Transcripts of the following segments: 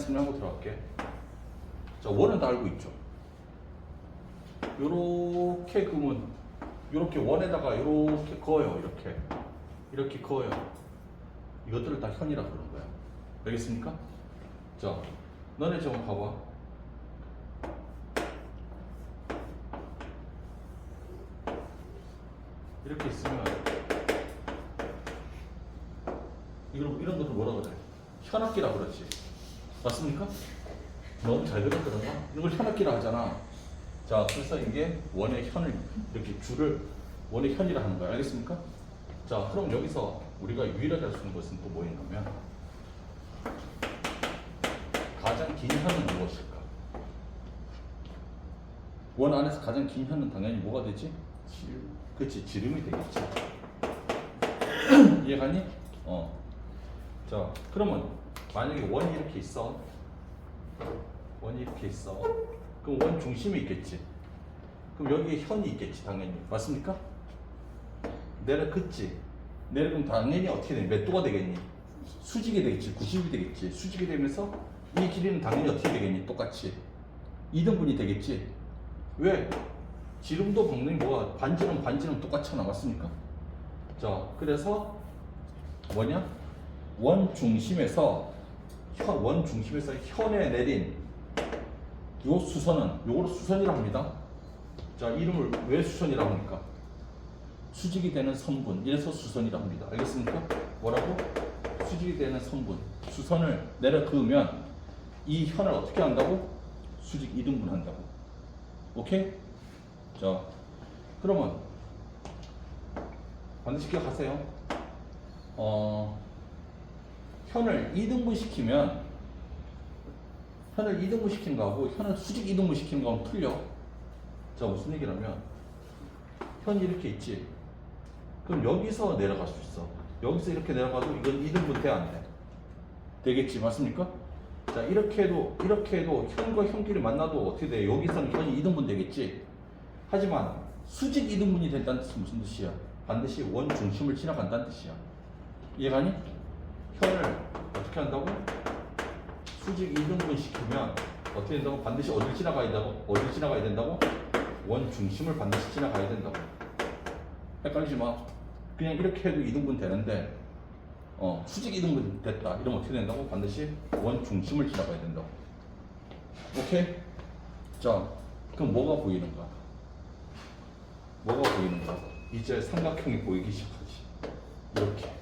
간단히 설명하고 들어갈게. 자, 원은 다 알고 있죠. 요렇게 그으면 요렇게 원에다가 요렇게 그어요. 이렇게. 이렇게 그어요. 이것들을 다 현이라 그러는 거야. 알겠습니까? 자, 너네 좀 봐봐. 이렇게 있으면 이런 이런 것들 뭐라 그래? 현악기라 그러지. 맞습니까? 너무 잘 들었더라. 이걸 현악기라 하잖아. 자, 그래서 이게 원의 현을 이렇게 줄을 원의 현이라 하는 거야. 알겠습니까? 자, 그럼 여기서 우리가 유일하게 할 수 있는 것은 또 뭐인가면 가장 긴 현은 무엇일까? 원 안에서 가장 긴 현은 당연히 뭐가 되지? 지름. 그렇지, 지름이 되겠지. 이해가니? 어. 자, 그러면 만약에 원이 이렇게 있어. 원이 이렇게 있어. 그럼 원 중심이 있겠지. 그럼 여기에 현이 있겠지, 당연히. 맞습니까? 내려 긋지. 내려가면 당연히 어떻게 돼? 몇 도가 되겠니? 수직이 되겠지. 90이 되겠지. 수직이 되면서 이 길이는 당연히 어떻게 되겠니? 똑같이. 2등분이 되겠지. 왜? 지름도 방능이 뭐가 반지름 반지름 똑같잖아. 맞습니까? 자, 그래서 뭐냐? 원 중심에서 현, 원 중심에서 현에 내린 요 수선은 요거를 수선이라고 합니다. 자, 이름을 왜 수선이라고 합니까? 수직이 되는 선분. 이래서 수선이라고 합니다. 알겠습니까? 뭐라고? 수직이 되는 선분. 수선을 내려 그으면 이 현을 어떻게 한다고? 수직 이등분 한다고. 오케이? 자, 그러면 반드시 기억하세요. 어, 현을 2등분 시키면 현을 2등분 시키는 거하고 현을 수직 2등분 시키는 거하고 틀려. 자, 무슨 얘기냐면 현이 이렇게 있지. 그럼 여기서 내려갈 수 있어. 여기서 이렇게 내려가도 이건 2등분 돼, 안 돼? 되겠지, 맞습니까? 자, 이렇게 해도, 이렇게 해도 현과 현끼리 만나도 어떻게 돼? 여기서는 현이 2등분 되겠지? 하지만 수직 2등분이 된다는 뜻은 무슨 뜻이야? 반드시 원 중심을 지나간다는 뜻이야. 이해가니? 현을 어떻게 한다고? 수직 2등분 시키면 어떻게 된다고? 반드시 어딜 지나가야 된다고? 어딜 지나가야 된다고? 원 중심을 반드시 지나가야 된다고. 헷갈리지 마. 그냥 이렇게 해도 2등분 되는데 어, 수직 2등분 됐다. 이러면 어떻게 된다고? 반드시 원 중심을 지나가야 된다고. 오케이? 자, 그럼 뭐가 보이는가? 뭐가 보이는가? 이제 삼각형이 보이기 시작하지. 이렇게.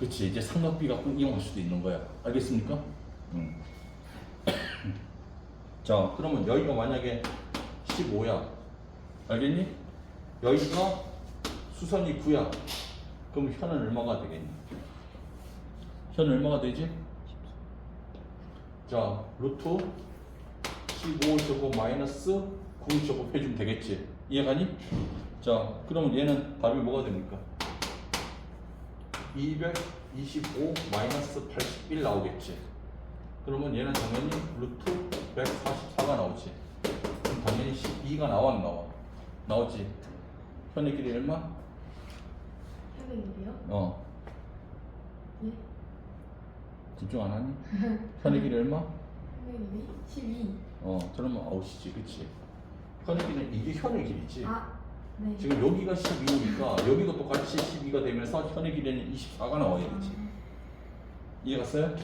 그치 이제 삼각비 갖고 이용할 수도 있는 거야. 알겠습니까? 음. 자, 그러면 여기가 만약에 15야. 알겠니? 여기가 수선이 9야. 그럼 현은 얼마가 되겠니? 현 얼마가 되지? 자, 루트 15 제곱 마이너스 9 제곱 해주면 되겠지. 이해가니? 자, 그러면 얘는 답이 뭐가 됩니까? 225 마이너스 81 나오겠지. 그러면 얘는 당연히 루트 144가 나오지. 그럼 당연히 12가 나와 안 나와? 나오지. 현의 길이 얼마? 800일이요? 어. 예? 집중 안 하니? 현의 길이 얼마? 800일이? 12. 어, 그러면 아웃이지, 그치? 현의 길은 이게 현의 길이지. 아, 네. 지금 여기가 12니까 여기도 똑같이 12가 되면서 현의 길이는 24가 나와야겠지. 이해 갔어요?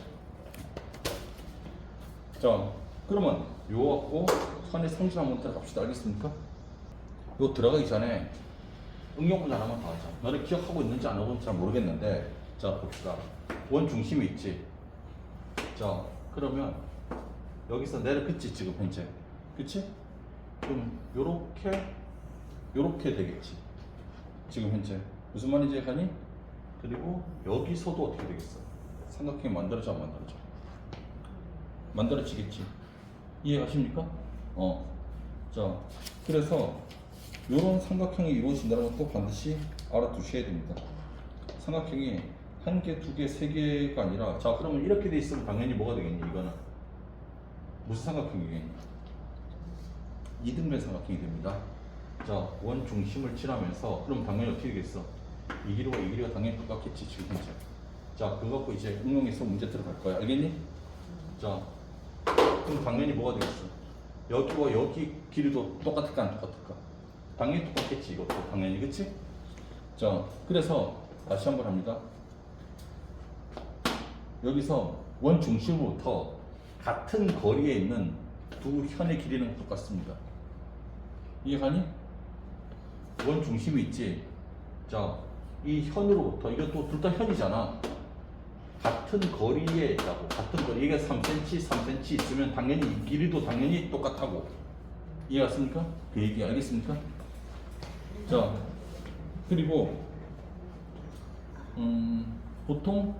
자, 그러면 요 갖고 선의 성질 한번 들어갑시다. 알겠습니까? 요 들어가기 전에 응용 문제 하나만 더 하자. 너를 기억하고 있는지 안 하고 있는지 잘 모르겠는데, 자, 봅시다. 원 중심이 있지. 자, 그러면 여기서 내려 그치, 지금 현재. 그치? 그럼 요렇게, 요렇게 되겠지. 지금 현재. 무슨 말인지 가니? 그리고 여기서도 어떻게 되겠어? 삼각형이 만들어져, 안 만들어져? 만들어지겠지. 이해가십니까? 어. 자, 그래서 이런 삼각형이 이루어진다는 것도 반드시 알아두셔야 됩니다. 삼각형이 한 개, 두 개, 세 개가 아니라 자, 그러면 이렇게 돼 있으면 당연히 뭐가 되겠니? 이거는 무슨 삼각형이겠니? 이등변 삼각형이 됩니다. 자, 원 중심을 지나면서 그럼 당연히 어떻게 되겠어? 이 길이와 이 길이가 당연히 똑같겠지 지금 현재. 자, 그거 갖고 이제 응용해서 문제 들어갈 거야. 알겠니? 자, 그럼 당연히 뭐가 되겠어? 여기와 여기 길이도 똑같을까 안 똑같을까? 당연히 똑같겠지 이것도 당연히 그치? 자, 그래서 다시 한번 합니다. 여기서 원 중심으로부터 같은 거리에 있는 두 현의 길이는 똑같습니다. 이해가니? 원 중심이 있지. 자, 이 현으로부터 이것도 둘 다 현이잖아. 같은 거리에 있다고. 같은 거리. 이게 3cm, 3cm 있으면 당연히 이 길이도 당연히 똑같다고. 이해갔습니까? 그 얘기 알겠습니까? 자, 그리고 음, 보통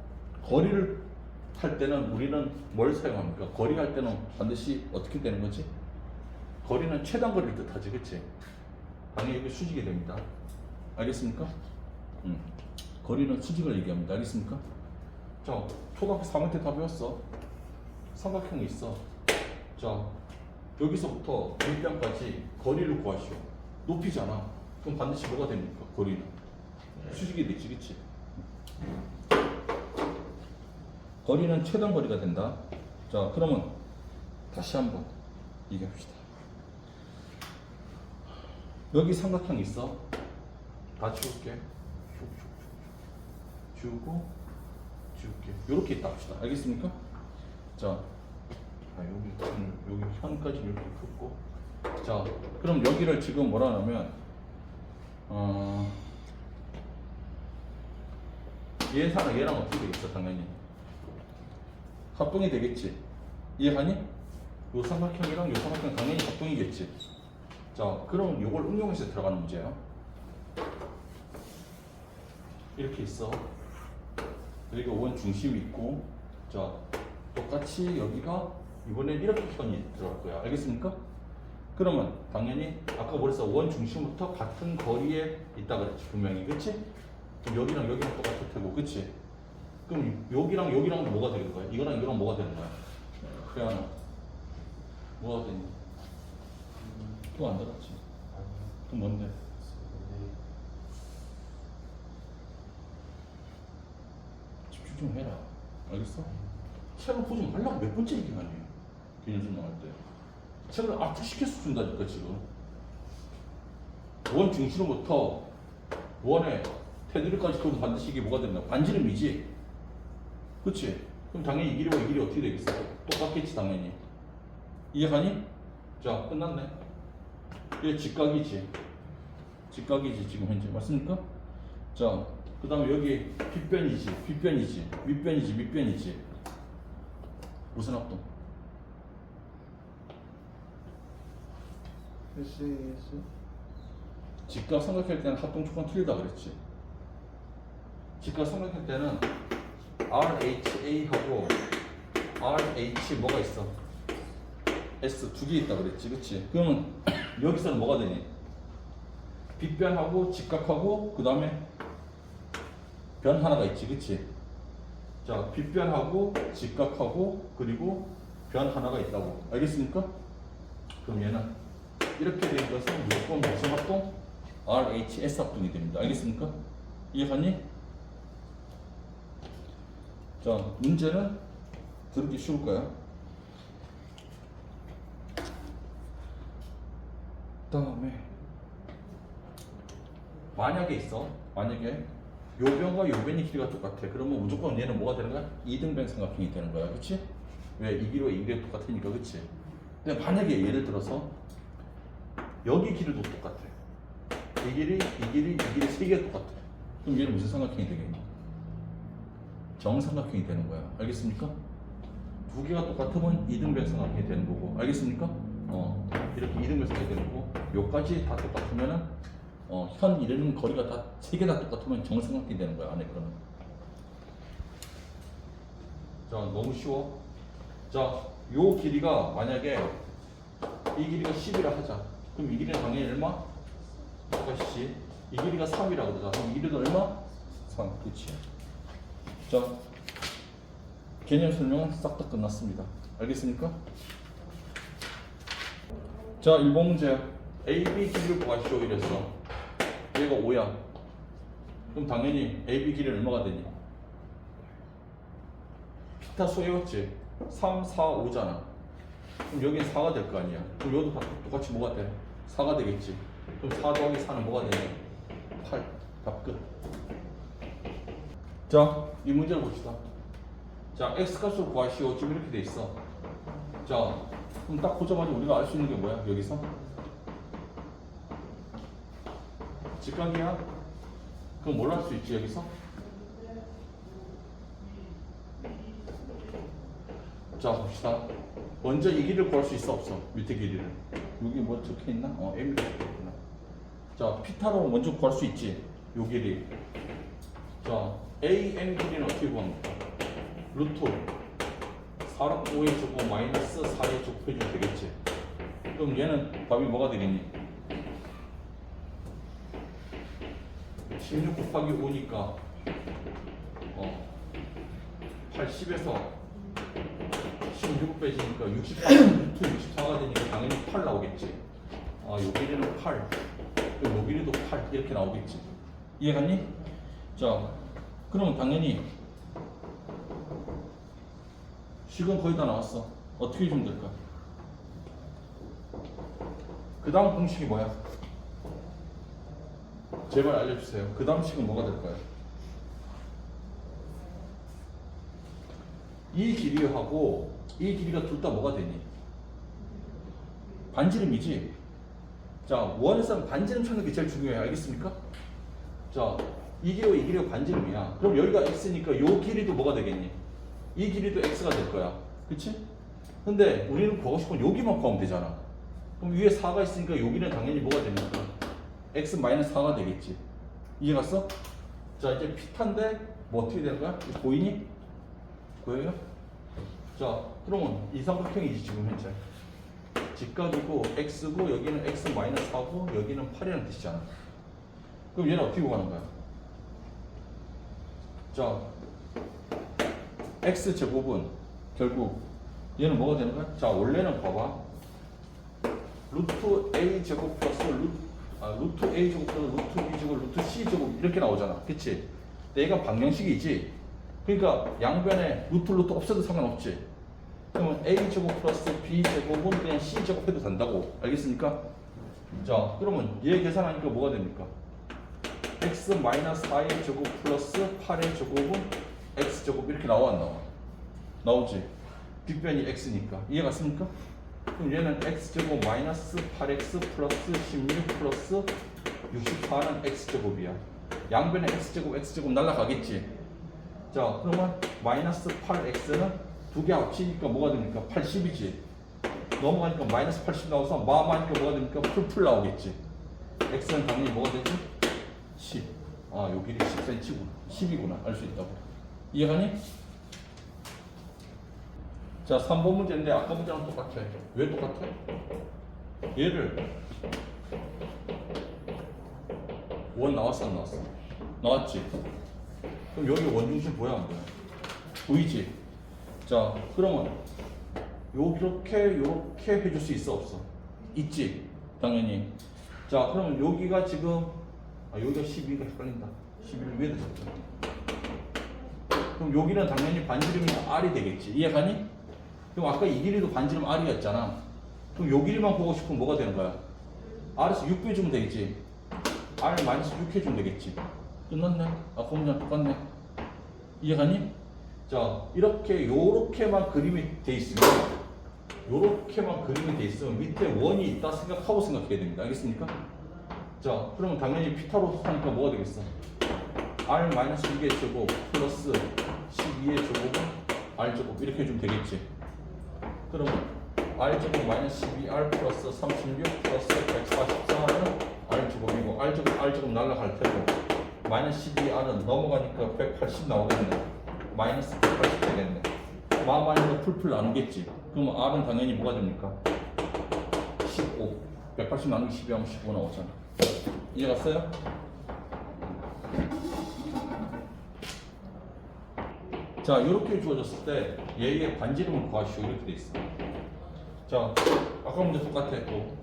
거리를 할 때는 우리는 뭘 사용합니까? 거리 할 때는 반드시 어떻게 되는 거지? 거리는 최단 거리를 뜻하지, 그치? 이게 수직이 됩니다. 알겠습니까? 음, 거리는 수직을 얘기합니다. 알겠습니까? 자, 초등학교 3학년 때 다 배웠어. 삼각형이 있어. 자, 여기서부터 밀당까지 거리를 구하시오. 높이잖아. 그럼 반드시 뭐가 됩니까? 거리는 수직이 되지, 그치? 거리는 최단 거리가 된다. 자, 그러면 다시 한번 얘기합시다. 여기 삼각형 있어. 다 지울게. 지우고 지울게. 이렇게 있다 합시다. 알겠습니까? 자, 아, 여기 여기 현까지 이렇게 긋고. 자, 그럼 여기를 지금 뭐라 하냐면 어, 얘랑 얘랑 어떻게 되겠어 당연히 합동이 되겠지 이해하니? 요 삼각형이랑 요 삼각형 당연히 합동이겠지 자 그럼 요걸 응용해서 들어가는 문제야 이렇게 있어 여기가 원 중심이 있고 자 똑같이 여기가 이번엔 이렇게 현이 들어갈 거야 알겠습니까? 그러면 당연히 아까 뭐랬어 원 중심부터 같은 거리에 있다 그랬지 분명히 그치? 그럼 여기랑 여기랑 똑같을 테고 그치? 그럼 여기랑 여기랑 뭐가 되는 거야? 이거랑 이거랑 뭐가 되는 거야? 그냥 뭐가 되니? 또안 들었지? 그럼 뭔데? 집중 좀 해라 알겠어? 책을 보지 말라고 몇 번째 얘기하니 개념 설명할 때 책을 압축시켜서 준다니까 지금 원 중심으로부터 원의 테두리까지 그럼 반드시 이게 뭐가 된다 반지름이지 그치? 그럼 당연히 이 길이와 이 길이 어떻게 되겠어? 똑같겠지 당연히 이해가니? 자 끝났네 이게 직각이지 직각이지 지금 현재 맞습니까? 자 그 다음에 여기 빗변이지 빗변이지 밑변이지 밑변이지 무슨 합동? SAS 직각 삼각할 때는 합동 조건 틀리다 그랬지. 직각 삼각할 때는 RHA하고 RH 뭐가 있어? S 두 개 있다 그랬지, 그렇지? 그러면 여기서는 뭐가 되니? 빗변하고 직각하고 그 다음에 변 하나가 있지, 그렇지? 자, 빗변하고 직각하고 그리고 변 하나가 있다고 알겠습니까? 그럼 얘는 이렇게 된 것은 무조건 무슨 합동? RHS 합동이 됩니다. 알겠습니까? 이해하니? 자, 문제는 들기 쉬울 거야. 다음에 만약에 있어. 만약에 요변과 요변의 길이가 똑같아. 그러면 무조건 얘는 뭐가 되는 거야? 이등변 삼각형이 되는 거야. 그렇지? 왜? 이 길이와 이 길이가 똑같으니까. 그렇지? 근데 만약에 예를 들어서 여기 길이도 똑같아. 이 길이, 이 길이, 이 길이 세 개가 똑같아. 그럼 얘는 무슨 삼각형이 되겠니? 정삼각형이 되는 거야. 알겠습니까? 두 개가 똑같으면 이등변 삼각형이 되는 거고. 알겠습니까? 어, 이렇게 이등변 삼각형이 되는 거고. 요까지 다 똑같으면은 어, 현 이르는 거리가 다 세 개 다 똑같으면 정삼각형이 되는 거야. 안에 거는. 자, 너무 쉬워. 자, 요 길이가 만약에 이 길이가 10이라 하자. 그럼 이 길이는 당연히 얼마? 똑같이. 이 길이가 3이라 그러자. 그럼 이 길이도 얼마? 3. 그치. 자, 개념 설명은 싹 다 끝났습니다. 알겠습니까? 자, 1번 문제. AB 길이를 구하시오 이랬어. 얘가 5야. 그럼 당연히 AB 길이는 얼마가 되니? 수 외웠지? 3, 4, 5잖아. 그럼 여기는 4가 될 거 아니야. 그럼 여기도 다 똑같이 뭐가 돼? 4가 되겠지. 그럼 4 더하기 4는 뭐가 되냐? 8. 답 끝. 자, 이 문제를 봅시다. 자, x 값을 구하시오. 지금 이렇게 돼 있어. 자, 그럼 딱 보자마자 우리가 알 수 있는 게 뭐야? 여기서? 직각이야? 그럼 뭘 할 수 있지, 여기서? 자, 봅시다. 먼저 이 길이를 구할 수 있어, 없어? 밑에 길이를. 여기 뭐 적혀 있나? 어, M이 적혀 있구나. 자, 피타로 먼저 구할 수 있지? 요 길이. 자, AM 길이는 어떻게 구합니까? 루트 4랑 5의 제곱 마이너스 4의 제곱 해주면 되겠지? 그럼 얘는 답이 뭐가 되겠니? 16 곱하기 5니까 어 80에서 16 빼지니까 64, 루트 64가 되니까 당연히 8 나오겠지. 아, 요 길이는 8, 그리고 요 길이도 8 이렇게 나오겠지. 이해갔니? 자, 그러면 당연히 식은 거의 다 나왔어. 어떻게 해주면 될까? 그 다음 공식이 뭐야? 제발 알려주세요. 그 다음 식은 뭐가 될까요? 이 길이하고 이 길이가 둘 다 뭐가 되니? 반지름이지? 자, 원에서는 반지름 찾는 게 제일 중요해요. 알겠습니까? 자, 이 길이와 이 길이가 반지름이야. 그럼 여기가 x니까 요 길이도 뭐가 되겠니? 이 길이도 x가 될 거야. 그치? 근데 우리는 구하고 싶은 여기만 구하면 되잖아. 그럼 위에 4가 있으니까 여기는 당연히 뭐가 됩니까? x 4가 되겠지. 이해 갔어? 자, 이제 피타인데 뭐 어떻게 되는 거야? 보이니? 보여요? 자, 그러면 이 삼각형이지 지금 현재. 직각이고 x고 여기는 x 4고 여기는 8이라는 뜻이잖아. 그럼 얘는 어떻게 구하는 거야? 자, x 제곱은 결국 얘는 뭐가 되는 거야? 자, 원래는 봐봐. 루트 a 제곱 플러스 루트 아, 루트 a 제곱 플러스 루트 b 제곱 루트 c 제곱 이렇게 나오잖아. 그치? 얘가 방정식이지. 그러니까 양변에 루트 루트 없어도 상관없지. 그러면 a 제곱 플러스 b 제곱은 그냥 c 제곱 해도 된다고. 알겠습니까? 자, 그러면 얘 계산하니까 뭐가 됩니까? x 마이너스 4의 제곱 플러스 8의 제곱은 x 제곱 이렇게 나와 안 나와? 나오지. 뒷변이 x니까 이해 갔습니까? 그럼 얘는 x 제곱 마이너스 8x 플러스 16 플러스 64는 x 제곱이야. 양변에 x 제곱 x 제곱 날라가겠지. 자 그러면 마이너스 8x는 두 개 합치니까 뭐가 됩니까? 80이지. 넘어가니까 마이너스 80 나와서 마마니까 뭐가 됩니까? 풀풀 나오겠지. x는 당연히 뭐가 되지? 10. 아, 요 길이 10cm구나. 10이구나. 알 수 있다고. 이해가니? 자, 3번 문제인데 아까 문제랑 똑같아. 왜 똑같아? 얘를 원 나왔어 안 나왔어? 나왔지? 그럼 여기 원중심 보여 안 보여? 보이지? 자, 그러면 요렇게 요렇게 해줄 수 있어 없어? 있지? 당연히. 자, 그러면 여기가 지금 아, 여기가 12가 헷갈린다. 11을 위에다 잡자. 그럼 여기는 당연히 반지름이 R이 되겠지. 이해가니? 그럼 아까 이 길이도 반지름 R이었잖아. 그럼 요 길이만 보고 싶으면 뭐가 되는 거야? R에서 6 빼주면 되겠지. R 마이너스 6 해주면 되겠지. 끝났네. 아까 문제랑 똑같네. 이해가니? 자, 이렇게 요렇게만 그림이 돼 있으면 요렇게만 그림이 돼 있으면 밑에 원이 있다 생각하고 생각해야 됩니다. 알겠습니까? 자, 그러면 당연히 피타로 하니까 뭐가 되겠어? R 마이너스 6의 제곱 플러스 12의 제곱은 R 제곱 이렇게 해주면 되겠지. 그러면 R 제곱 마이너스 12R 플러스 36 플러스 144는 R 제곱이고 R 제곱 R 제곱 날라갈 테고 마이너스 12R은 넘어가니까 180 나오겠네. 마이너스 180 되겠네. 마마이너 풀풀 나누겠지. 그럼 R은 당연히 뭐가 됩니까? 15. 180 나누기 12 하면 15 나오잖아. 이해 갔어요? 자, 이렇게 주어졌을 때 얘의 반지름을 구하시오 이렇게 돼 있어. 자, 아까 문제 똑같아 또.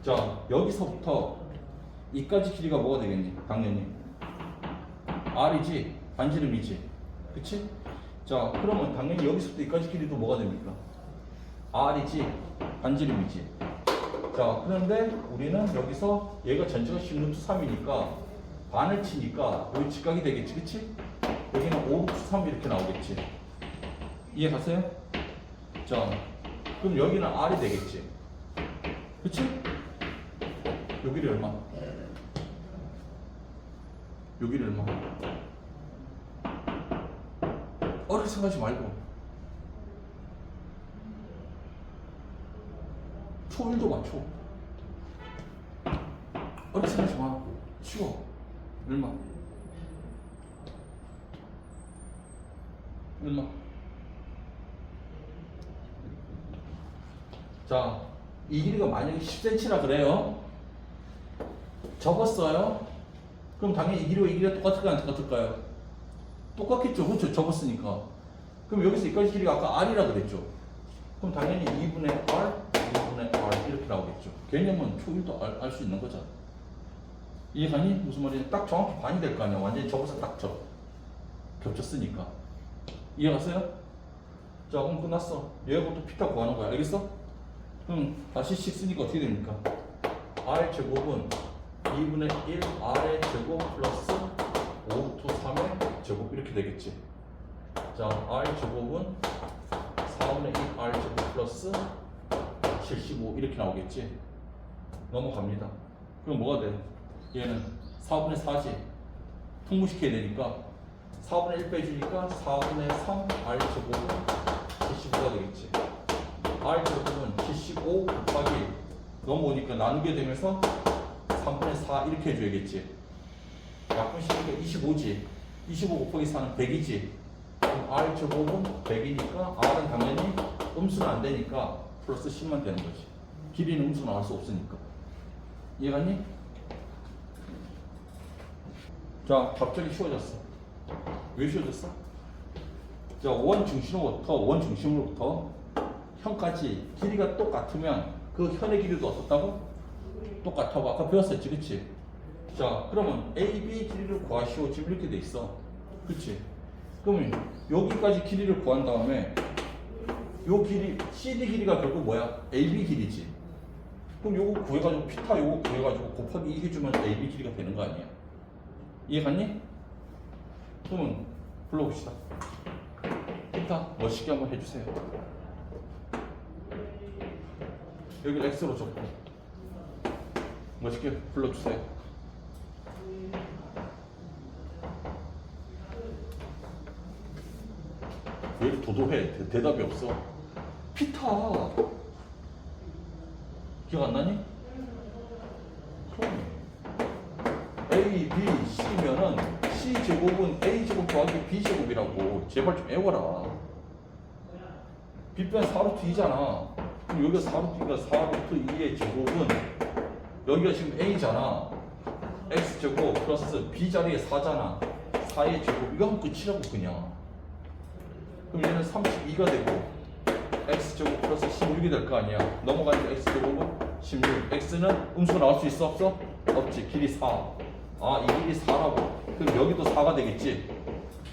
자, 여기서부터 이까지 길이가 뭐가 되겠니? 당연히 R이지, 반지름이지, 그치? 자, 그러면 당연히 여기서부터 여기까지 길이도 뭐가 됩니까? R이지, 반지름이지. 자, 그런데 우리는 여기서 얘가 전체가 10루트 3이니까 반을 치니까 여기 직각이 되겠지, 그치? 여기는 5루트 3 이렇게 나오겠지. 이해 가세요? 자, 그럼 여기는 R이 되겠지. 그치? 여기를 얼마? 여기를 얼마? 어렵게 생각하지 말고 초1도 맞춰 어렵게 생각하지 마 쉬워 얼마? 얼마? 자, 이 길이가 만약에 10cm라 그래요. 접었어요. 그럼 당연히 이 길이와 이 길이가 똑같을까요? 안 똑같을까요? 똑같겠죠. 그렇죠. 접었으니까. 그럼 여기서 여기까지 길이가 아까 R이라 그랬죠. 그럼 당연히 2분의 R, 2분의 R 이렇게 나오겠죠. 개념은 초일도 알 수 있는 거죠. 이해가니? 무슨 말이냐? 딱 정확히 반이 될 거 아니야. 완전히 접어서 딱 접. 겹쳤으니까. 이해갔어요? 자, 그럼 끝났어. 얘하고 또 피타 구하는 거야. 알겠어? 그럼 다시 식 쓰니까 어떻게 됩니까? R 제곱은 2분의 1 R의 제곱 플러스 5 to 3의 제곱 이렇게 되겠지. 자, R 제곱은 4분의 1 R 제곱 플러스 75 이렇게 나오겠지. 넘어갑니다. 그럼 뭐가 돼? 얘는 4분의 4지. 통분시켜야 되니까 4분의 1 빼주니까 4분의 3 R 제곱은 75가 되겠지. R 제곱은 75 곱하기 넘어오니까 나누게 되면서 3분의 4 이렇게 해줘야겠지. 약분식이니까 25지. 25 곱하기 4는 100이지. 그럼 R 제곱은 100이니까 R은 당연히 음수는 안 되니까 플러스 10만 되는 거지. 길이는 음수 나올 수 없으니까. 이해갔니? 자, 갑자기 쉬워졌어. 왜 쉬워졌어? 자, 원 중심으로부터 원 중심으로부터 현까지 길이가 똑같으면 그 현의 길이도 어떻다고? 똑같다고 아까 배웠었지, 그치? 자, 그러면 AB 길이를 구하시오. 지금 이렇게 돼 있어. 그치? 그러면 여기까지 길이를 구한 다음에 요 길이, CD 길이가 결국 뭐야? AB 길이지. 그럼 요거 구해가지고 피타 요거 구해가지고 곱하기 2 해주면 AB 길이가 되는 거 아니야? 이해 갔니? 그러면 불러봅시다. 피타 멋있게 한번 해주세요. 여기를 X로 적고 멋있게 불러주세요. 왜 이렇게 도도해? 대, 대답이 없어. 피타. 기억 안 나니? 그럼 A, B, C면은 C 제곱은 A 제곱 더하기 B 제발 좀. B 빼면 4루트 2잖아. 그럼 여기가 4루트 2가 4루트 2의 제곱은 여기가 지금 A잖아. X 제곱 플러스 B 자리에 4잖아. 4의 제곱 이거 하면 끝이라고 그냥. 그럼 얘는 32가 되고 x 제곱 플러스 16이 될 거 아니야. 넘어가니까 x 제곱은 16. x는 음수가 나올 수 있어 없어? 없지. 길이 4. 아, 이 길이 4라고. 그럼 여기도 4가 되겠지.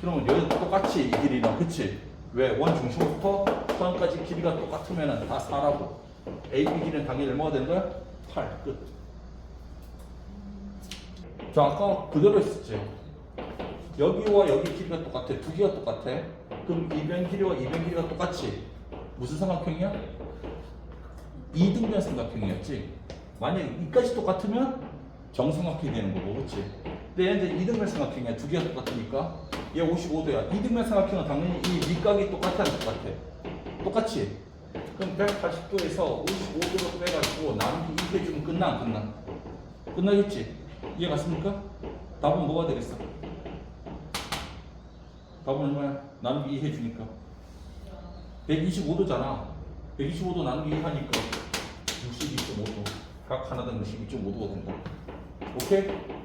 그러면 여기도 똑같이 이 길이나 그치? 왜? 원 중심부터 선까지 길이가 똑같으면 다 4라고. AB 길이는 당연히 얼마가 되는 거야? 8. 끝. 자, 아까 그대로 했었지. 여기와 여기 길이가 똑같아. 두 개가 똑같아. 그럼 이변 길이와 이변 길이가 똑같이 무슨 삼각형이야? 이등변 삼각형이었지. 만약에 이까지 똑같으면 정삼각형이 되는 거고, 그렇지? 근데 얘는 이등변 삼각형이야. 두 개가 똑같으니까 얘 55도야. 이등변 삼각형은 당연히 이 밑각이 똑같아, 안 똑같아? 똑같이. 그럼 180도에서 55도로 빼가지고 나누기 2 해주면 끝나, 안 끝나? 끝나겠지? 이해 갔습니까? 답은 뭐가 되겠어? 답은 얼마야? 나누기 2 해주니까 125도잖아 125도 나누기 2 하니까 62.5도 각 하나당 62.5도가 된다 오케이?